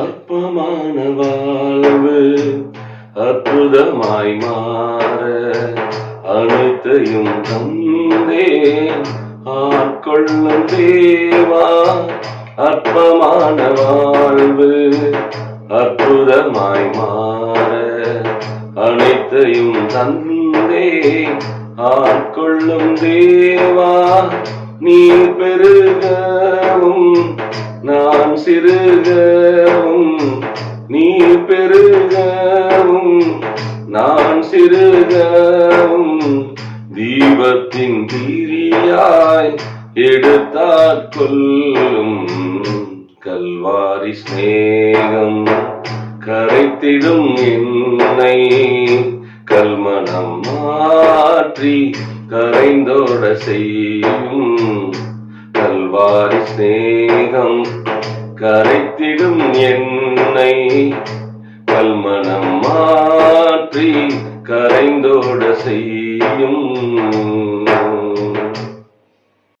அற்பமான வாழ்வு அற்புதமாய் மாற அனைத்தையும் தந்தே. ஆட்கொள்ளும் தேவா அற்பமான வாழ்வு அற்புதமாய் மாற அனைத்தையும் தந்தே. ஆட்கொள்ளும் தேவா நீ பெருக நாம் சிறுகவும் நீ பெருகவும் நான் சிறுகவும் தீபத்தின் தீரியாய் எடுத்தாட்கொள்ளும் கல்வாரி ஸ்நேகம் கரைத்திடும் என்னை கல்மணம் மாற்றி கரைந்தோட செய்யும் சிநேகம் கரைத்திடும் என்னை. கல்மணம் மாற்றி கரைந்தோட செய்யும்